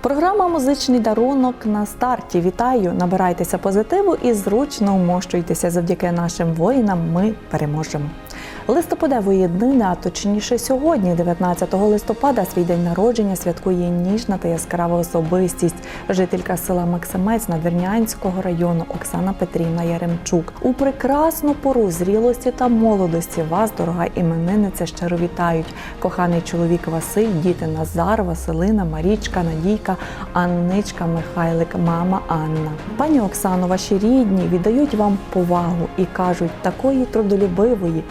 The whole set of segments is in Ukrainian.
Програма Музичний дарунок на старті. Вітаю! Набирайтеся позитиву і зручно вмощуйтеся. Завдяки нашим воїнам ми переможемо. Листопадевої днини, а точніше сьогодні, 19 листопада, свій день народження святкує ніжна та яскрава особистість, жителька села Максимець Надвірнянського району Оксана Петрівна Яремчук. У прекрасну пору зрілості та молодості вас, дорога іменинниця, щиро вітають. Коханий чоловік Василь, діти Назар, Василина, Марічка, Надійка, Анничка, Михайлик, мама Анна. Пані Оксано, ваші рідні віддають вам повагу і кажуть, такої трудолюбивої,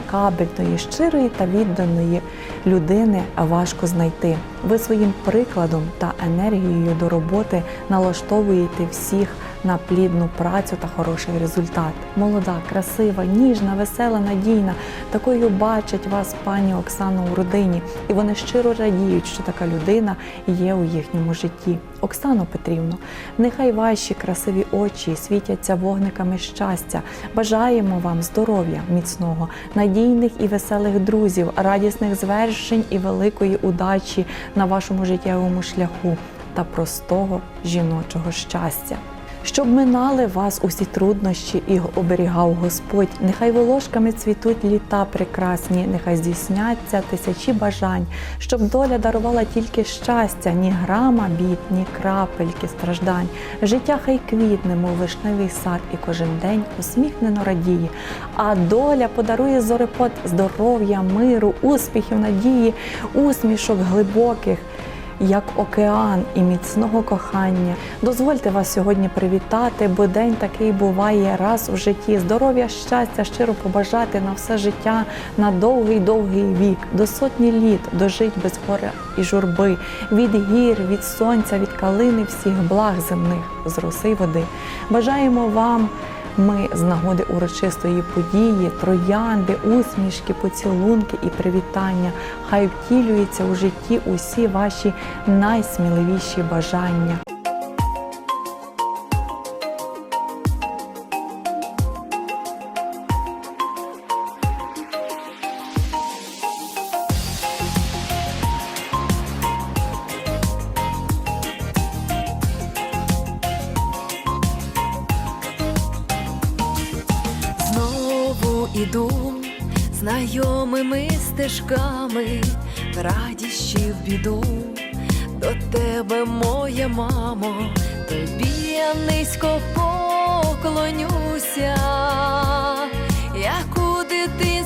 комунікабельної, щирої та відданої людини важко знайти. Ви своїм прикладом та енергією до роботи налаштовуєте всіх на плідну працю та хороший результат. Молода, красива, ніжна, весела, надійна. Такою бачать вас, пані Оксано, у родині, і вони щиро радіють, що така людина є у їхньому житті. Оксано Петрівно, нехай ваші красиві очі світяться вогниками щастя. Бажаємо вам здоров'я міцного, надійних і веселих друзів, радісних звершень і великої удачі на вашому життєвому шляху та простого жіночого щастя. Щоб минали вас усі труднощі і оберігав Господь, нехай волошками цвітуть літа прекрасні, нехай здійсняться тисячі бажань, щоб доля дарувала тільки щастя, ні грама бід, ні крапельки страждань. Життя хай квітне, мов вишневий сад, і кожен день усміхнено радіє. А доля подарує зорепот здоров'я, миру, успіхів, надії, усмішок глибоких як океан і міцного кохання. Дозвольте вас сьогодні привітати, бо день такий буває раз у житті. Здоров'я, щастя, щиро побажати на все життя, на довгий довгий вік, до сотні літ, дожить без горя і журби, від гір, від сонця, від калини, всіх благ земних з роси води. Бажаємо вам. Ми з нагоди урочистої події, троянди, усмішки, поцілунки і привітання. Хай втілюються у житті усі ваші найсміливіші бажання. Іду знайомими стежками, в радість в біду. До тебе, моя мамо, тобі я низько поклонюся, як у дитинстві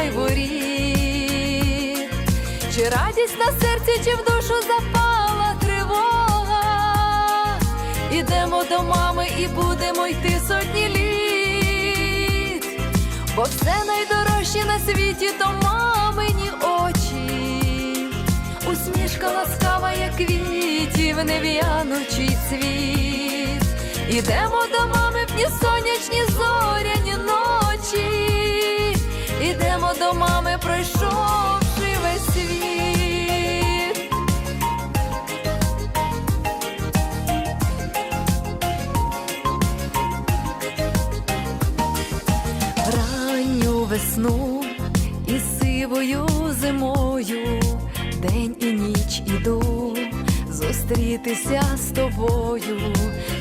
край воріт, чи радість на серці, чи в душу запала тривога, ідемо до мами і будемо йти сотні літ, бо все найдорожче на світі то мамині очі, усмішка ласкава, як квітів, нев'янучий цвіт. Ідемо до мами в дні сонячні весну і сивою зимою, день і ніч іду зустрітися з тобою.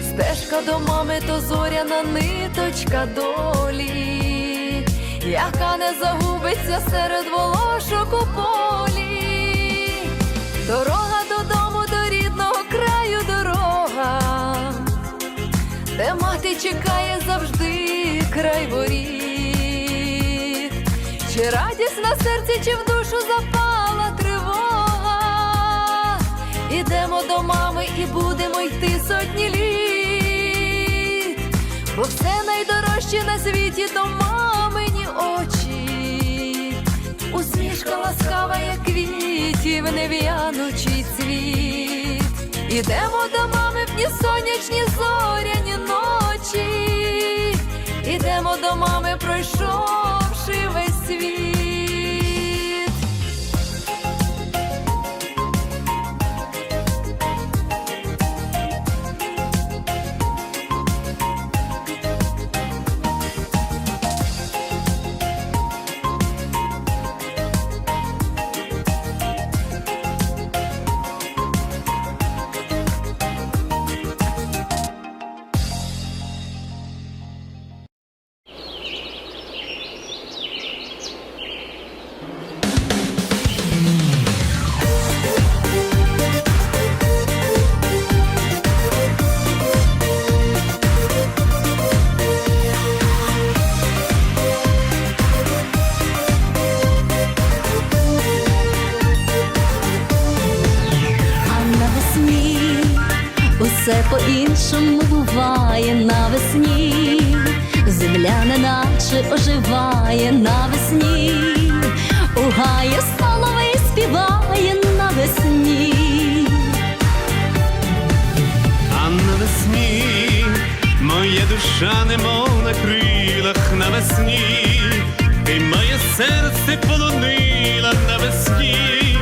Стежка до мами, то зоряна ниточка долі, яка не загубиться серед волошок у полі. Дорога додому, до рідного краю дорога, де мати чекає завжди край воріт, чи радість на серці, чи в душу запала тривога. Ідемо до мами і будемо йти сотні літ, бо все найдорожче на світі то мамині очі, усмішка ласкава, як квітів, нев'янучий цвіт. Ідемо до мами в дні сонячні по-іншому буває навесні, земля неначе оживає навесні, у гаї соловей співає навесні. А навесні моя душа немов на крилах навесні, і моє серце полонила навесні,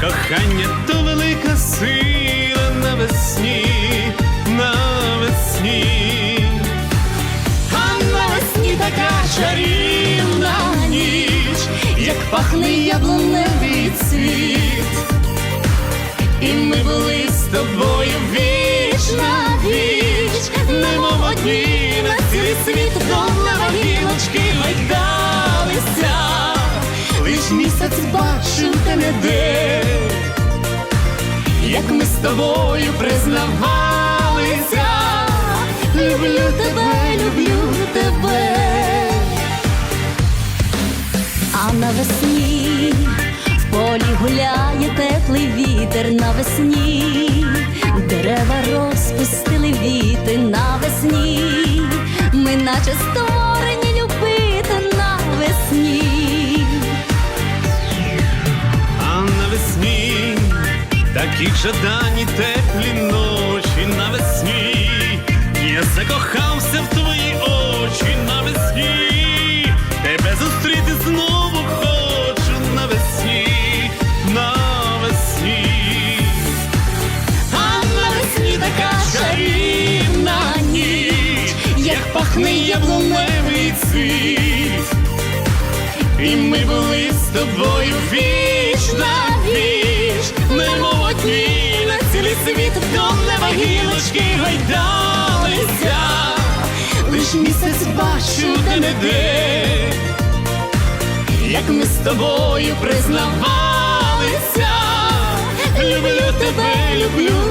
кохання то велика сила чарівна ніч, як пахне яблуневий цвіт. І ми були з тобою віч на віч, немов одні на цілий світ Довна гілочки гойдалися, лиш місяць бачив те не де, як ми з тобою признавалися, навесні в полі гуляє теплий вітер навесні, дерева розпустили віти навесні, ми наче створені любити навесні. А навесні такі жадані теплі ночі навесні. Я закохався в твої І ми були з тобою віч на віч, немов одні на цілий світ до неба гілочки гойдалися, лиш місяць бачу де не де, як ми з тобою признавалися, люблю тебе, люблю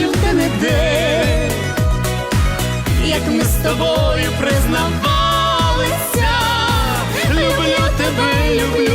бачив ти де, як ми з тобою признавалися, люблю тебе, люблю.